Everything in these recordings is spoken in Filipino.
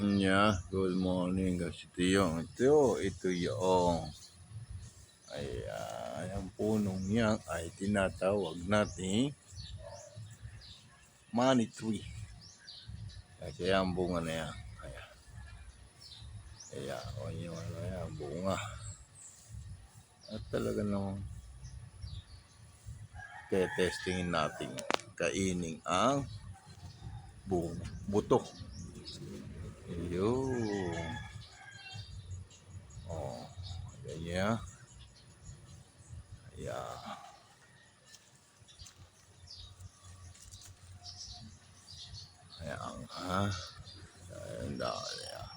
niya. Good morning kasi ito ito, yung ayan, ang punong niya ay tinatawag natin money tree. Kasi ang bunga na yan. Ayan. Ayan, o yung ano yan, bunga. At talaga namang testingin natin kainin ang bunga, buto. Yun. Oh, ganyan. Ayan. Ayan, ha? Ayan, dali, ah.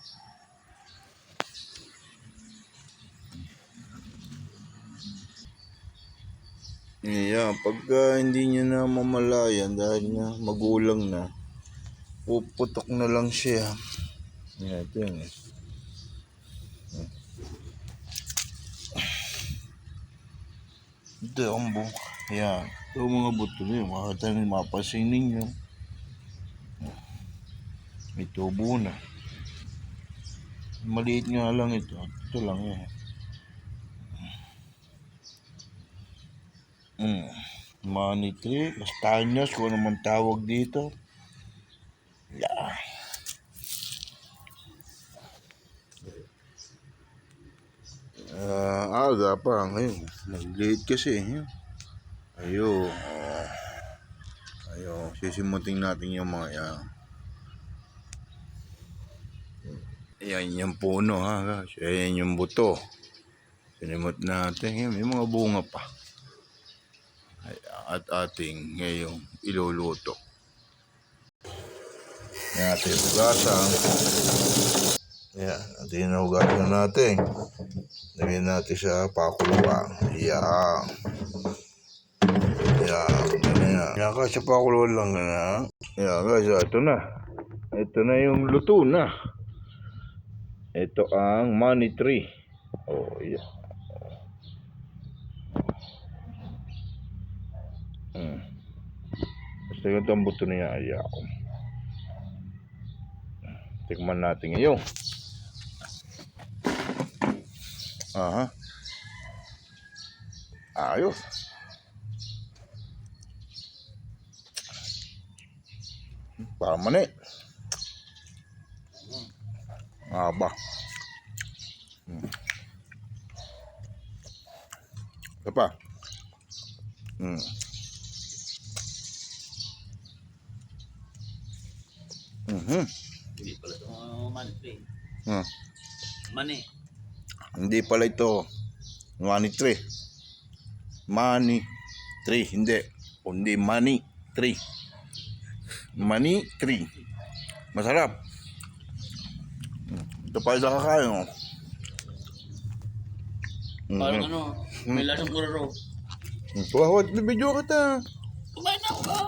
Iya, pagka hindi niya na mamalayan dahil nga magulang na, puputok na lang siya. Yan, ito yun eh. Ito ang buka. Yan. Ito mga buto na yun. Makakita nyo, mapasin ninyo. May tubo na. Maliit nga lang ito. Ito lang yan. Mm. Money tree, castañas, kung ano man tawag dito. Yeah. Ah, aga pa ngayon. Nag-late kasi. Yun. Ayun. Oh. Ayun. Sisimuting natin yung mga yan. Ayan yung puno ha. Ayan yung buto. Sinimot natin. Ayan, may mga bunga pa. At ating ngayong iluluto. Yan ating hugasan. Yan. Ating nahugasan natin. Lagyan natin sa pakuluan. Yan. Yan. Yan. Yan kasi pakuluan lang na. Yan guys. Ito na. Ito na yung luto na. Ito ang money tree. Oh, yeah. Hmm. Basta yung itong buto niya ako. Tikman natin ngayon. Aha. Ayos. Parang mani. Aba. Hmm. Ito pa. Hmm. Hindi pala ito money tree. Hmm. Hindi pala ito money tree. Money tree. Hindi. Kundi money tree. Money tree. Masarap. Ito pa isa kakain. Oh. Parang Mhm. ano, may lasang kuraro. Ito ako, video kita. Kumain na ako ba?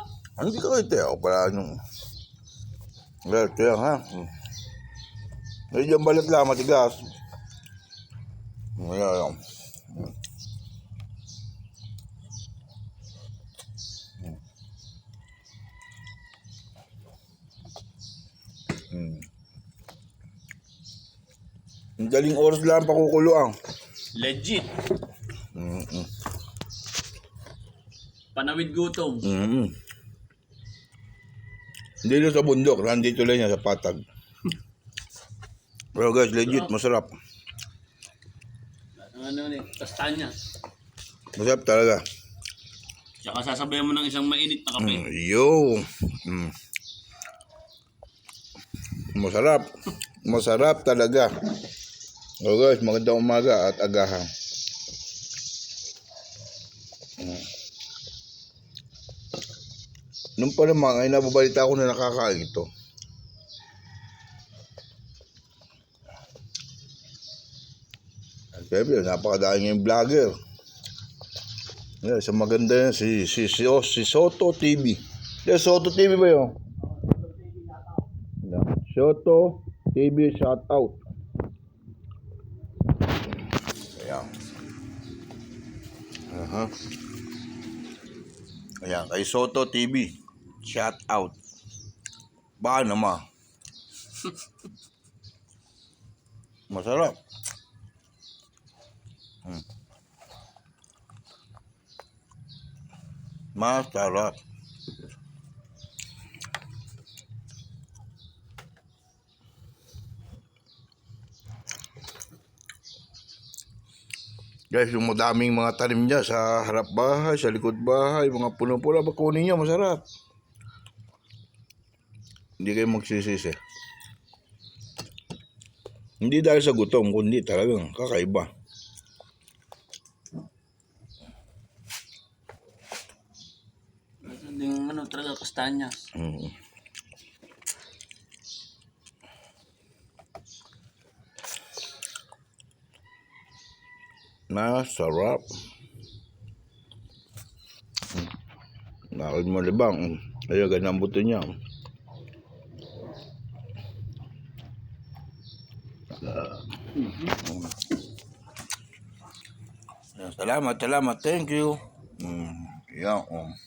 Hindi ka kita. Ako pala nung... Well, kaya ha. Hmm. Medyo balat lang, matigas. Wala lang. Hmm. Ang daling oras lang pakukuluan. Legit. Mm-mm. Panawid gutom. Mm-mm. Hindi lang sa bundok, nandito lang yan sa patag. Pero guys, legit, masarap. Ano ni, kastanya. Masarap talaga. Tsaka sasabayan mo ng isang mainit na kape. Mm, yo. Mm. Masarap. Masarap talaga. So guys, magandang umaga at agahan. Mm. Nung pa naman ay nababalita ko na nakakain ito. Siyempre, napakadami ngayong vlogger. Yeah, sa maganda yan, si, si, si, oh, si Soto TV. Yeah, Soto TV ba yun? Yeah. Soto TV shout out. Ayan. Aha. Ayan, kay Soto TV. Shout out. Baka naman. Masarap. Hmm. Masarap. Guys, yung madaming mga tanim niya sa harap bahay, sa likod bahay, mga puno-puno, bakunin niya, masarap. Hindi kayo magsisisi. Hindi dahil sa gutom, kundi talagang kakaiba. Ito din ano talaga kastanyas. Mm. Masarap. Mm. Nakal mo libang. Ayun, ganyan ang buto niya. Mm. Salamat, salamat. Thank you. Mm. Yan, oh.